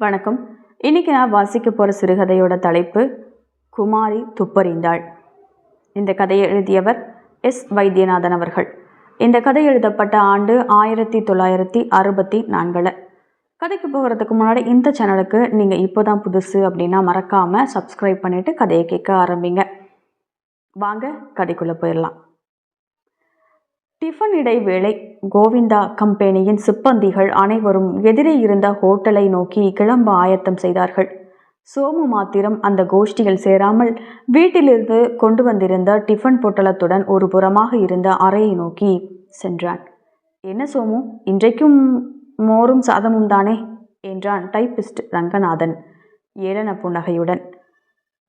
வணக்கம். இன்றைக்கி நான் வாசிக்க போகிற சிறுகதையோட தலைப்பு குமாரி துப்பறிந்தாள். இந்த கதையை எழுதியவர் எஸ். வைத்தியநாதன் அவர்கள். இந்த கதை எழுதப்பட்ட ஆண்டு ஆயிரத்தி தொள்ளாயிரத்தி அறுபத்தி நான்கில். கதைக்கு போகிறதுக்கு முன்னாடி இந்த சேனலுக்கு நீங்கள் இப்போ தான் புதுசு அப்படின்னா மறக்காமல் சப்ஸ்கிரைப் பண்ணிவிட்டு கதையை கேட்க ஆரம்பிங்க. வாங்க கதைக்குள்ளே போயிடலாம். டிஃபன் இடைவேளை கோவிந்தா கம்பெனியின் சிப்பந்திகள் அனைவரும் எதிரே இருந்த ஹோட்டலை நோக்கி கிளம்ப ஆயத்தம் செய்தார்கள். சோமு மாத்திரம் அந்த கோஷ்டியில் சேராமல் வீட்டிலிருந்து கொண்டு வந்திருந்த டிஃபன் பொட்டலத்துடன் ஒரு புறமாக இருந்த அறையை நோக்கி சென்றான். என்ன சோமு இன்றைக்கும் மோரும் சாதமும் தானே? என்றான் டைப்பிஸ்ட் ரங்கநாதன் ஏளன புன்னகையுடன்.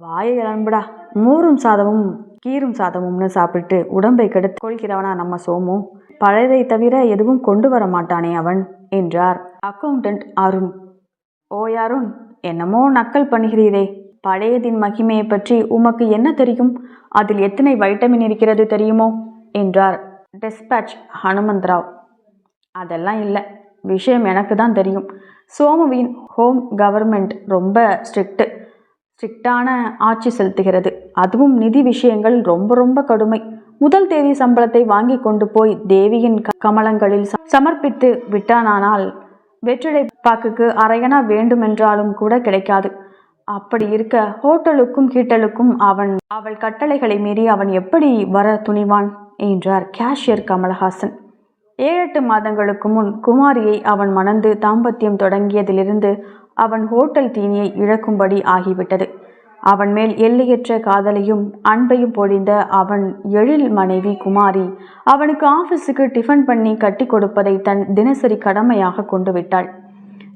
வாயை இளம்புடா மோரும் சாதமும் கீரும் சாதமும்னு சாப்பிட்டு உடம்பை கெடுத்து கொள்கிறவனா நம்ம சோமு. பழையதை தவிர எதுவும் கொண்டு வர மாட்டானே அவன் என்றார். அக்கவுண்டன்ட் அருண். ஓ அருண் என்னமோ நக்கல் பண்ணுகிறீரே. பழையதின் மகிமையை பற்றி உமக்கு என்ன தெரியும்? அதில் எத்தனை வைட்டமின் இருக்கிறது தெரியுமோ? என்றார். டெஸ்பேட்ச் ஹனுமந்த்ராவ். அதெல்லாம் இல்லை. விஷயம் எனக்கு தான் தெரியும். சோமுவின் ஹோம் கவர்மெண்ட் ரொம்ப ஸ்ட்ரிக்ட்டு ஸ்ட்ரிக்டான ஆட்சி செலுத்துகிறது. அதுவும் நிதி விஷயங்கள் ரொம்ப ரொம்ப கடுமை. முதல் தேதி சம்பளத்தை வாங்கி கொண்டு போய் தேவியின் கமலங்களில் சமர்ப்பித்து விட்டானானால் வெற்றிலை பாக்குக்கு அரையனா வேண்டுமென்றாலும் கூட கிடைக்காது. அப்படி இருக்க ஹோட்டலுக்கும் கீட்டலுக்கும் அவன் அவள் கட்டளைகளை மீறி அவன் எப்படி வர துணிவான்? என்றார் கேஷியர் கமலஹாசன். ஏழெட்டு மாதங்களுக்கு முன் குமாரியை அவன் மணந்து தாம்பத்தியம் தொடங்கியதிலிருந்து அவன் ஹோட்டல் தீனியை இழக்கும்படி ஆகிவிட்டது. அவன் மேல் எல்லையற்ற காதலையும் அன்பையும் பொழிந்த அவன் எழில் மனைவி குமாரி அவனுக்கு ஆபீஸுக்கு டிஃபன் பண்ணி கட்டி கொடுப்பதை தன் தினசரி கடமையாக கொண்டு விட்டாள்.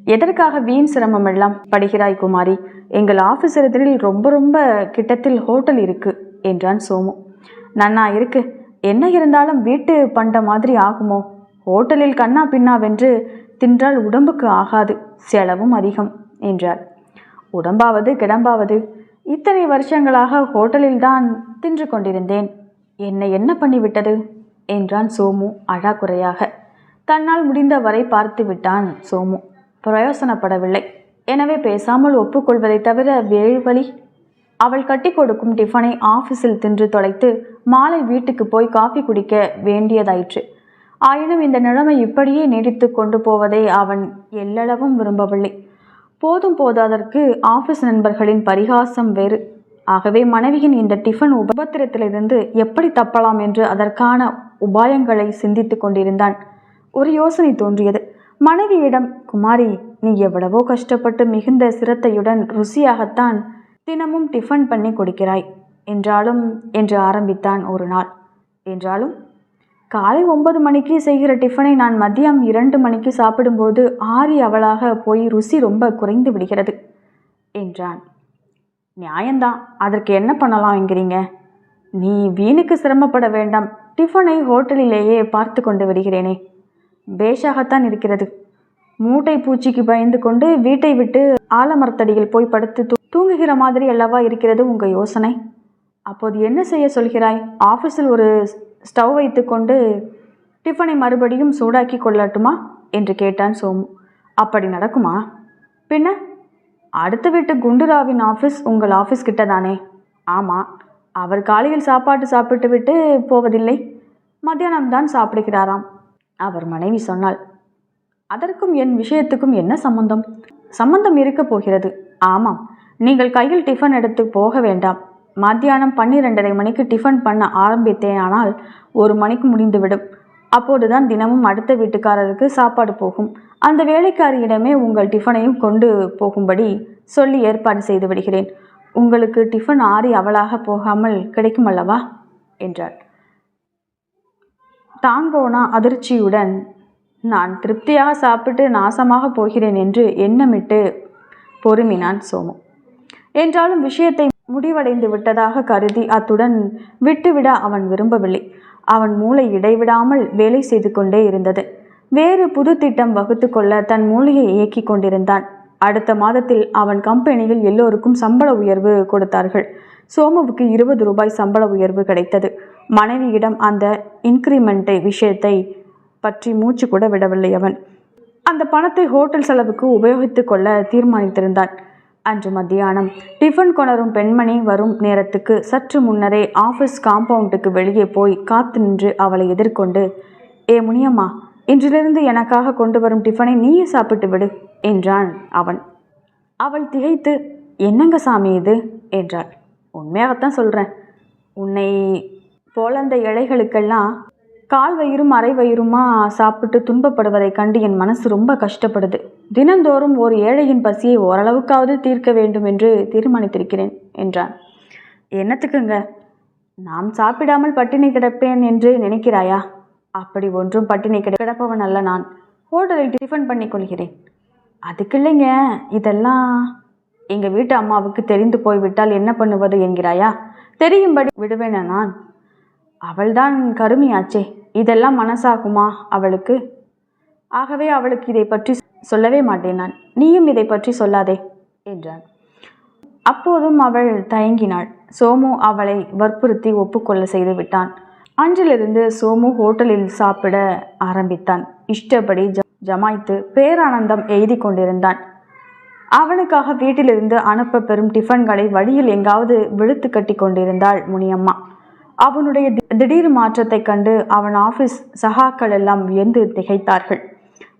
எதற்காக வீண் சிரமம் எல்லாம் படுகிறாய் குமாரி? எங்கள் ஆஃபீஸ் எதிரில் ரொம்ப ரொம்ப கிட்டத்தில் ஹோட்டல் இருக்கு என்றான் சோமு. நன்னா இருக்கு. என்ன இருந்தாலும் வீட்டு பண்ட மாதிரி ஆகுமோ? ஹோட்டலில் கண்ணா பின்னாவென்று தின்றால் உடம்புக்கு ஆகாது செலவும் அதிகம். என்றார். உடம்பாவது கிடம்பாவது. இத்தனை வருஷங்களாக ஹோட்டலில் தான் தின்று கொண்டிருந்தேன். என்னை என்ன பண்ணிவிட்டது? என்றான் சோமு அழாக்குறையாக தன்னால் முடிந்த வரை பார்த்து விட்டான் சோமு. பிரயோசனப்படவில்லை. எனவே பேசாமல் ஒப்புக்கொள்வதை தவிர வேறு வழி? அவள் கட்டி கொடுக்கும் டிஃபனை ஆஃபீஸில் தின்று தொலைத்து மாலை வீட்டுக்கு போய் காஃபி குடிக்க வேண்டியதாயிற்று. ஆயினும் இந்த நிலைமை இப்படியே நீடித்து கொண்டு போவதை அவன் எல்லளவும் விரும்பவில்லை. போதும் போதாதற்கு ஆஃபீஸ் நண்பர்களின் பரிகாசம் வேறு. ஆகவே மனைவியின் இந்த டிஃபன் உபத்திரத்திலிருந்து எப்படி தப்பலாம் என்று அதற்கான உபாயங்களை சிந்தித்துக் கொண்டிருந்தான். ஒரு யோசனை தோன்றியது. மனைவியிடம் குமாரி நீ எவ்வளவோ கஷ்டப்பட்டு மிகுந்த சிரத்தையுடன் ருசியாகத்தான் தினமும் டிஃபன் பண்ணி கொடுக்கிறாய் என்றாலும் என்று ஆரம்பித்தான் ஒரு நாள் என்றாலும் காலை ஒன்பது மணிக்கு செய்கிற டிஃபனை நான் மதியம் இரண்டு மணிக்கு சாப்பிடும்போது ஆறி அவளாக போய் ருசி ரொம்ப குறைந்து விடுகிறது என்றான். நியாயம்தான். அதற்கு என்ன பண்ணலாம் என்கிறீங்க? நீ வீணுக்கு சிரமப்பட வேண்டாம். டிஃபனை ஹோட்டலிலேயே பார்த்து கொண்டு விடுகிறேனே. பேஷாகத்தான் இருக்கிறது. மூட்டை பூச்சிக்கு பயந்து கொண்டு வீட்டை விட்டு ஆலமரத்தடியில் போய் படுத்து தூ- தூங்குகிற மாதிரி அல்லவா இருக்கிறது உங்கள் யோசனை? அப்போது என்ன செய்ய சொல்கிறாய்? ஆஃபீஸில் ஒரு ஸ்டவ் வைத்துக்கொண்டு டிஃபனை மறுபடியும் சூடாக்கி கொள்ளட்டுமா? என்று கேட்டான் சோமு. அப்படி நடக்குமா? பின்ன அடுத்த வீட்டு குண்டுராவின் ஆஃபீஸ் உங்கள் ஆஃபீஸ் கிட்ட தானே ஆமாம் அவர் காலையில் சாப்பாட்டு சாப்பிட்டு விட்டு போவதில்லை. மத்தியானம் தான் சாப்பிடுகிறாராம். அவர் மனைவி சொன்னாள் அதற்கும் என் விஷயத்துக்கும் என்ன சம்பந்தம்? சம்பந்தம் இருக்க போகிறது. ஆமாம் நீங்கள் கையில் டிஃபன் எடுத்து போக வேண்டாம். மத்தியானம் பன்னிரெண்டரை மணிக்கு டிஃபன் பண்ண ஆரம்பித்தேனானால் ஒரு மணிக்கு முடிந்துவிடும். அப்போதுதான் தினமும் அடுத்த வீட்டுக்காரருக்கு சாப்பாடு போகும். அந்த வேலைக்காரியிடமே உங்கள் டிஃபனையும் கொண்டு போகும்படி சொல்லி ஏற்பாடு செய்து விடுகிறேன். உங்களுக்கு டிஃபன் ஆறி அவளாக போகாமல் கிடைக்கும் அல்லவா? என்றார் தாங்கோனா அதிர்ச்சியுடன் நான் திருப்தியாக சாப்பிட்டு நாசமாக போகிறேன் என்று எண்ணமிட்டு பொறுமினான் சோமு. என்றாலும் விஷயத்தை முடிவடைந்து விட்டதாக கருதி அத்துடன் விட்டுவிட அவன் விரும்பவில்லை. அவன் மூளை இடைவிடாமல் வேலை செய்து கொண்டே இருந்தது. வேறு புது திட்டம் வகுத்து கொள்ள தன் மூளையை இயக்கிக் கொண்டிருந்தான். அடுத்த மாதத்தில் அவன் கம்பெனியில் எல்லோருக்கும் சம்பள உயர்வு கொடுத்தார்கள். சோமுவுக்கு இருபது ரூபாய் சம்பள உயர்வு கிடைத்தது. மனைவியிடம் அந்த இன்க்ரிமெண்ட்டை விஷயத்தை பற்றி மூச்சு கூட விடவில்லை அவன். அந்த பணத்தை ஹோட்டல் செலவுக்கு உபயோகித்துக் கொள்ள தீர்மானித்திருந்தான். அன்று மத்தியானம். டிஃபன் கொணரும் பெண்மணி வரும் நேரத்துக்கு சற்று முன்னரே ஆஃபீஸ் காம்பவுண்டுக்கு வெளியே போய் காத்து நின்று அவளை எதிர்கொண்டு ஏ முனியம்மா இன்றிலிருந்து எனக்காக கொண்டு வரும் டிஃபனை நீயே சாப்பிட்டு விடு என்றான் அவன். அவள் திகைத்து என்னங்க சாமி இது? என்றாள். உண்மையாகத்தான் சொல்கிறேன் உன்னை போல அந்த இழைகளுக்கெல்லாம் கால் வயிறும் அரை வயிறுமா சாப்பிட்டு துன்பப்படுவதை கண்டு என் மனசு ரொம்ப கஷ்டப்படுது. தினந்தோறும் ஒரு ஏழையின் பசியை ஓரளவுக்காவது தீர்க்க வேண்டும் என்று தீர்மானித்திருக்கிறேன் என்றான். என்னத்துக்குங்க? நாம் சாப்பிடாமல் பட்டினி கிடப்பேன் என்று நினைக்கிறாயா? அப்படி ஒன்றும் பட்டினி கிட கிடப்பவன் அல்ல நான். ஹோட்டலில் டிஃபன் பண்ணி கொள்கிறேன். அதுக்கு இல்லைங்க இதெல்லாம் எங்கள் வீட்டு அம்மாவுக்கு தெரிந்து போய்விட்டால் என்ன பண்ணுவது என்கிறாயா? தெரியும்படி விடுவேனா நான்? அவள்தான் கருமியாச்சே. இதெல்லாம் மனசாகுமா அவளுக்கு? ஆகவே அவளுக்கு இதை பற்றி சொல்லவே மாட்டேன் நான். நீயும் இதை பற்றி சொல்லாதே என்றான். அப்போதும் அவள் தயங்கினாள். சோமு அவளை வற்புறுத்தி ஒப்புக்கொள்ள செய்து விட்டான். அன்றிலிருந்து சோமு ஹோட்டலில் சாப்பிட ஆரம்பித்தான். இஷ்டப்படி ஜமாய்த்து பேரானந்தம் எய்தி கொண்டிருந்தான். அவனுக்காக வீட்டிலிருந்து அனுப்ப பெறும் டிஃபன்களை வழியில் எங்காவது விழுத்து கட்டி கொண்டிருந்தாள் முனியம்மா. அவனுடைய திடீர் மாற்றத்தைக் கண்டு அவன் ஆபீஸ் சகாக்கள் எல்லாம் வியந்து திகைத்தார்கள்.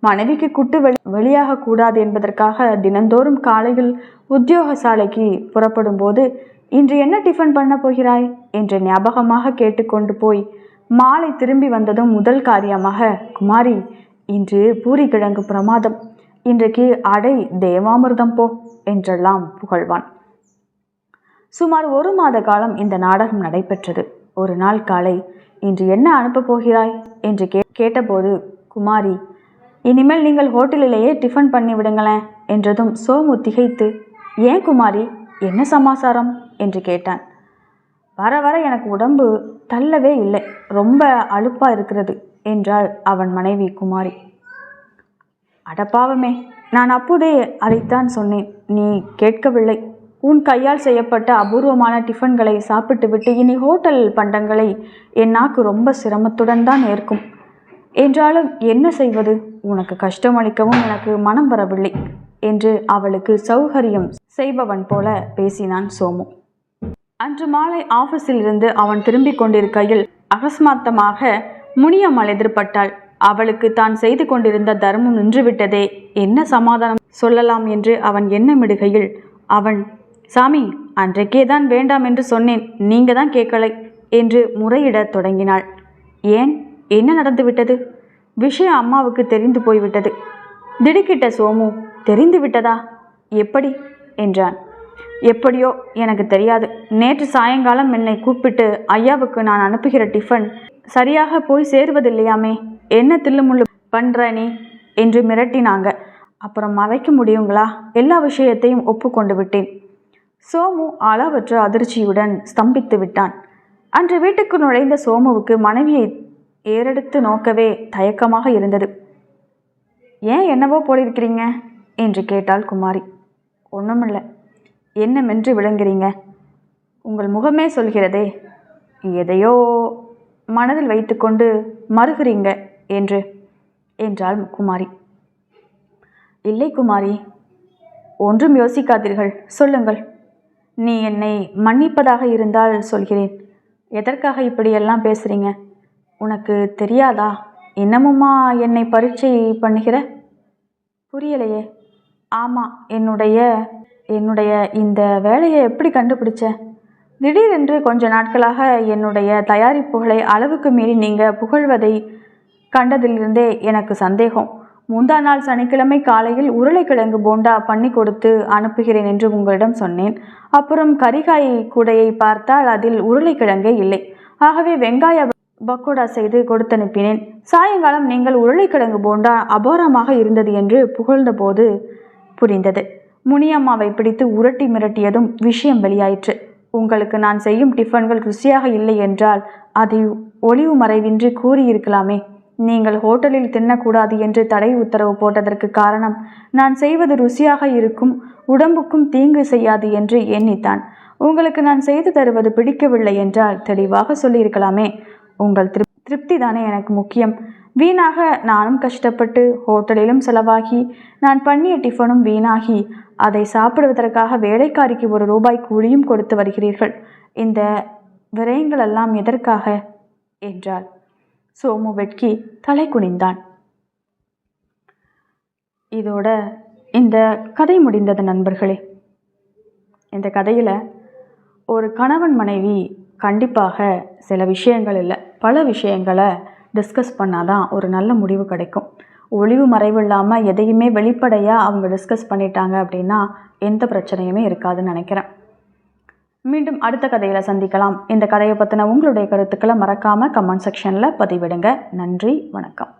மனைவிக்கு குட்டு வெளி வெளியாக கூடாது என்பதற்காக தினந்தோறும் காலையில் உத்தியோக சாலைக்கு புறப்படும் போது இன்று என்ன டிஃபன் பண்ண போகிறாய்? என்று ஞாபகமாக கேட்டுக்கொண்டு போய் மாலை திரும்பி வந்ததும் முதல் காரியமாக குமாரி இன்று பூரி கிழங்கு பிரமாதம். இன்றைக்கு அடை தேவாமிர்தம் போ என்றெல்லாம் புகழ்வான். சுமார் ஒரு மாத காலம் இந்த நாடகம் நடைபெற்றது. ஒரு நாள் காலை இன்று என்ன அனுப்பப் போகிறாய்? என்று கே கேட்டபோது குமாரி இனிமேல் நீங்கள் ஹோட்டலிலேயே டிஃபன் பண்ணி விடுங்களேன் என்றதும் சோமு திகைத்து ஏன் குமாரி என்ன சமாசாரம்? என்று கேட்டான். வர வர எனக்கு உடம்பு தள்ளவே இல்லை ரொம்ப அழுப்பாக இருக்கிறது என்றாள் அவன் மனைவி குமாரி. அடப்பாவமே நான் அப்போதே அதைத்தான் சொன்னேன் நீ கேட்கவில்லை. உன் கையால் செய்யப்பட்ட அபூர்வமான டிஃபன்களை சாப்பிட்டுவிட்டு இனி ஹோட்டல் பண்டங்களை என் நாக்கு ரொம்ப சிரமத்துடன் தான் ஏற்கும். என்றாலும் என்ன செய்வது? உனக்கு கஷ்டம் அளிக்கவும் எனக்கு மனம் வரவில்லை என்று அவளுக்கு சௌகரியம் செய்பவன் போல பேசினான் சோமு. அன்று மாலை ஆபீஸில் இருந்து அவன் திரும்பிக் கொண்டிருக்கையில் அகஸ்மாத்தமாக முனியம்மாள் எதிர்பட்டாள். அவளுக்கு தான் செய்து கொண்டிருந்த தர்மம் நின்றுவிட்டதே. என்ன சமாதானம் சொல்லலாம் என்று அவன் எண்ணமிடுகையில் அவன் சாமி அன்றைக்கே தான் வேண்டாம் என்று சொன்னேன். நீங்க தான் கேட்கலை என்று முறையிடத் தொடங்கினாள். ஏன்? என்ன நடந்துவிட்டது? விஷயம் அம்மாவுக்கு தெரிந்து போய்விட்டது. திடுக்கிட்ட சோமு தெரிந்து விட்டதா? எப்படி? என்றான். எப்படியோ எனக்கு தெரியாது. நேற்று சாயங்காலம் என்னை கூப்பிட்டு ஐயாவுக்கு நான் அனுப்புகிற டிஃபன் சரியாக போய் சேருவதில்லையாமே? என்ன தில்லுமுள்ளு பண்ணுற நீ? என்று மிரட்டினாங்க. அப்புறம் மறைக்க முடியுங்களா? எல்லா விஷயத்தையும் ஒப்புக்கொண்டு விட்டேன். சோமு அளவற்ற அதிர்ச்சியுடன் ஸ்தம்பித்து விட்டான். அன்று வீட்டுக்கு நுழைந்த சோமுவுக்கு மனைவியை ஏறெடுத்து நோக்கவே தயக்கமாக இருந்தது. ஏன் என்னவோ போலிருக்கிறீங்க? என்று கேட்டாள் குமாரி. ஒன்றுமில்லை என்னமென்று விளங்குறீங்க? உங்கள் முகமே சொல்கிறதே. எதையோ மனதில் வைத்துக்கொண்டு மறுகிறீங்க என்று என்றாள் குமாரி. இல்லை குமாரி. ஒன்றும் யோசிக்காதீர்கள். சொல்லுங்கள். நீ என்னை மன்னிப்பதாக இருந்தால் சொல்கிறேன். எதற்காக இப்படியெல்லாம் பேசுகிறீங்க உனக்கு தெரியாதா? இன்னமுமா என்னை பரீட்சை பண்ணுகிற? புரியலையே. ஆமாம் என்னுடைய என்னுடைய இந்த வேலையை எப்படி கண்டுபிடிச்ச? திடீரென்று கொஞ்ச நாட்களாக என்னுடைய தயாரிப்புகளை அளவுக்கு மீறி நீங்கள் புகழ்வதை கண்டதிலிருந்தே எனக்கு சந்தேகம். முந்தா நாள் சனிக்கிழமை காலையில் உருளைக்கிழங்கு போண்டா பண்ணி கொடுத்து அனுப்புகிறேன் என்று உங்களிடம் சொன்னேன். அப்புறம் கரிகாய் கூடையை பார்த்தால் அதில் உருளைக்கிழங்கே இல்லை. ஆகவே வெங்காய பக்கோடா செய்து கொடுத்தனுப்பினேன். சாயங்காலம் நீங்கள் உருளைக்கிழங்கு போண்டா அபாரமாக இருந்தது என்று புகழ்ந்தபோது புரிந்தது. முனியம்மாவை பிடித்து உரட்டி மிரட்டியதும் விஷயம் வெளியாயிற்று. உங்களுக்கு நான் செய்யும் டிஃபன்கள் ருசியாக இல்லை என்றால் அதை ஒளிவு மறைவின்றி கூறியிருக்கலாமே. நீங்கள் ஹோட்டலில் தின்னக்கூடாது என்று தடை உத்தரவு போட்டதற்கு காரணம் நான் செய்வது ருசியாக இருக்கும் உடம்புக்கும் தீங்கு செய்யாது என்று எண்ணித்தான். உங்களுக்கு நான் செய்து தருவது பிடிக்கவில்லை என்றால் தெளிவாக சொல்லியிருக்கலாமே. உங்கள் திரு திருப்தி தானே எனக்கு முக்கியம். வீணாக நானும் கஷ்டப்பட்டு ஹோட்டலிலும் செலவாகி நான் பண்ணிய டிஃபனும் வீணாகி அதை சாப்பிடுவதற்காக வேலைக்காரிக்கு ஒரு ரூபாய் கூலியும் கொடுத்து வருகிறீர்கள். இந்த விரயங்கள் எல்லாம் எதற்காக? என்றாள். சோமு வெட்கி தலை குனிந்தான். இதோட இந்த கதை முடிந்தது நண்பர்களே. இந்த கதையில் ஒரு கணவன் மனைவி கண்டிப்பாக சில விஷயங்கள் இல்லை. பல விஷயங்களை டிஸ்கஸ் பண்ணால் தான் ஒரு நல்ல முடிவு கிடைக்கும். ஒளிவு மறைவு இல்லாமல் எதையுமே வெளிப்படையாக அவங்க டிஸ்கஸ் பண்ணிட்டாங்க அப்படின்னா எந்த பிரச்சனையுமே இருக்காதுன்னு நினைக்கிறேன். மீண்டும் அடுத்த கதையில் சந்திக்கலாம். இந்த கதையை பற்றின உங்களுடைய கருத்துக்களை மறக்காமல் கமெண்ட் செக்ஷனில் பதிவிடுங்க. நன்றி வணக்கம்.